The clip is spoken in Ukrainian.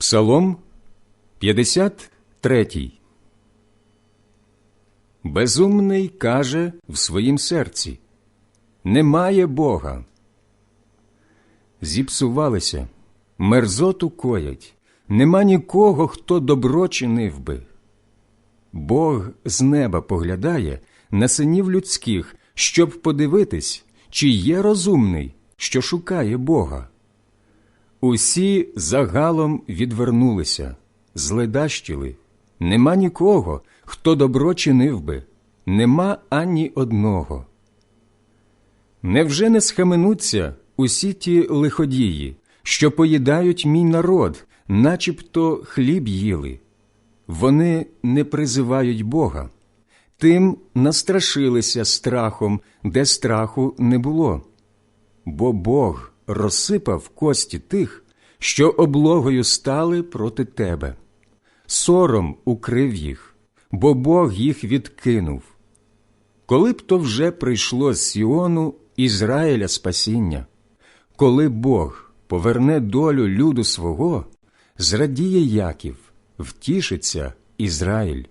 Псалом 53 Безумний каже в своїм серці Немає Бога. Зіпсувалися, мерзоту коять, нема нікого, хто добро чинив би. Бог з неба поглядає на синів людських, щоб подивитись, чи є розумний, що шукає Бога. Усі загалом відвернулися, зледащили. Нема нікого, хто добро чинив би, нема ані одного. Невже не схаменуться усі ті лиходії, що поїдають мій народ, начебто хліб їли? Вони не призивають Бога, тим настрашилися страхом, де страху не було. Бо Бог розсипав кості тих, що облогою стали проти тебе. Сором укрив їх, бо Бог їх відкинув. Коли б то вже прийшло з Сіону Ізраїля спасіння, коли Бог поверне долю люду свого, зрадіє Яків, втішиться Ізраїль.